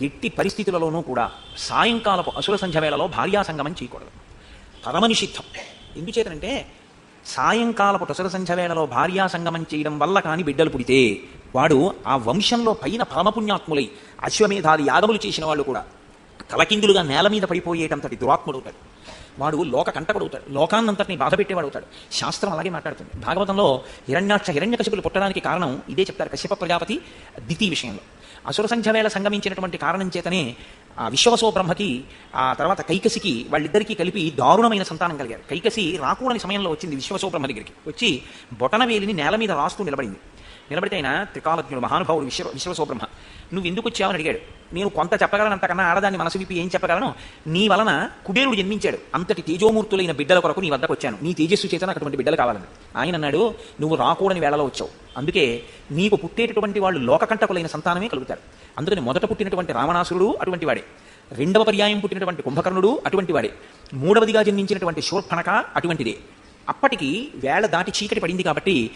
ఎట్టి పరిస్థితులలోనూ కూడా సాయంకాలపు అసుర సంధ్య వేళలో భార్యా సంగమం చేయకూడదు. పరమనిషిద్ధం ఎందుచేతనంటే సాయంకాలపు అసుర సంధ్య వేళలో భార్యా సంగమం చేయడం వల్ల కాని బిడ్డలు పుడితే వాడు ఆ వంశంలో పైన పరమపుణ్యాత్ములై అశ్వమేధాది యాగములు చేసిన వాళ్ళు కూడా తలకిందులుగా నేల మీద పడిపోయేటంతటి దురాత్ముడు అవుతాడు. వాడు లోక కంటపడవుతాడు లోకాన్నంతటిని బాధ పెట్టేవాడు అవుతాడు. శాస్త్రం అలాగే మాట్లాడుతుంది. భాగవతంలో హిరణ్యాక్ష హిరణ్యకశిపులు పుట్టడానికి కారణం ఇదే చెప్తారు కశ్యప ప్రజాపతి దితి విషయంలో. అసుర సంఖ్య వేళ సంగమించినటువంటి కారణం చేతనే ఆ విశ్వవసో బ్రహ్మకి ఆ తర్వాత కైకసికి వాళ్ళిద్దరికీ కలిపి దారుణమైన సంతానం కలిగారు. కైకసి రాకూడని సమయంలో వచ్చింది విశ్వవసో బ్రహ్మ దగ్గరికి. వచ్చి బొటనవేలిని నేల మీద రాస్తూ నిలబడింది. నిలబడితే ఆయన త్రికాలజ్ఞుడు మహానుభావుడు విశ్వ విశ్వసో బ్రహ్మ. నువ్వు ఎందుకు వచ్చావని అడిగాడు. నేను కొంత చెప్పగలను అంతకన్నా ఆడదాన్ని మనసు విప్పి ఏం చెప్పగలను? నీ వలన కుబేరుడు జన్మించాడు. అంతటి తేజోమూర్తులైన బిడ్డల కొరకు నీ వద్దకు వచ్చాను. నీ తేజస్సు చేత నాకు అటువంటి బిడ్డలు కావాలని. ఆయన అన్నాడు నువ్వు రాకూడని వేళలో వచ్చావు. అందుకే నీకు పుట్టేటటువంటి వాళ్ళు లోకకంటకులైన సంతానమే కలుగుతారు. అందుకని మొదట పుట్టినటువంటి రావణాసురుడు అటువంటి వాడే. రెండవ పర్యాయం పుట్టినటువంటి కుంభకర్ణుడు అటువంటి వాడే. మూడవదిగా జన్మించినటువంటి శూర్పణక అటువంటిదే. అప్పటికి వేళ దాటి చీకటి పడింది కాబట్టి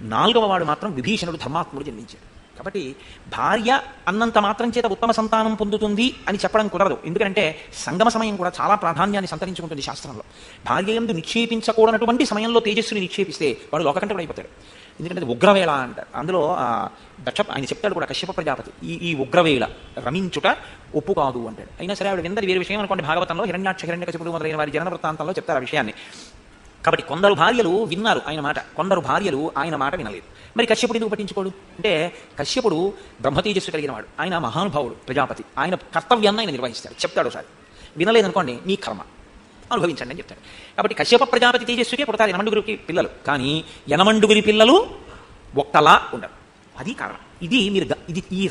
నాలుగవ వాడు మాత్రం విభీషణుడు ధర్మాత్ముడు జన్మించాడు. కాబట్టి భార్య అన్నంత మాత్రం చేత ఉత్తమ సంతానం పొందుతుంది అని చెప్పడం కుదరదు. ఎందుకంటే సంగమ సమయం కూడా చాలా ప్రాధాన్యాన్ని సంతరించుకుంటుంది శాస్త్రంలో. భార్య ఎందు నిక్షేపించకూడనటువంటి సమయంలో తేజస్సుని నిక్షేపిస్తే వాడు లోకకంఠకుడు అయిపోతాడు. ఎందుకంటే అది ఉగ్రవేళ అంటారు. అందులో దక్ష ఆయన చెప్తాడు కూడా కశ్యప ప్రజాపతి ఈ ఈ ఉగ్రవేళ రమించుట ఒప్పు కాదు అంటాడు. అయినా సరే ఆవిడ విందది వేరే విషయం అనుకోండి. భాగవతంలో హిరణ్యాక్ష హిరణ్యకశిపుడు మొదలైన వారి జనన వృత్తాంతంలో చెప్తారు ఆ విషయాన్ని. కాబట్టి కొందరు భార్యలు విన్నారు ఆయన మాట. కొందరు భార్యలు ఆయన మాట వినలేదు. మరి కశ్యపుడు ఎందుకు పట్టించుకోడు? అంటే కశ్యపుడు బ్రహ్మతేజస్సు కలిగిన వాడు. ఆయన మహానుభావుడు ప్రజాపతి. ఆయన కర్తవ్యాన్ని ఆయన నిర్వహిస్తాడు. చెప్తాడు ఒకసారి. వినలేదనుకోండి మీ కర్మ. అనుభవించండి అని చెప్తాడు. కాబట్టి కశ్యప ప్రజాపతి తేజస్సుకే పుడతారు యనమండుగురికి పిల్లలు. కానీ యనమండుగురి పిల్లలు ఒక్కలా ఉండరు. అది కారణం. ఇది మీరు ఇది ఈ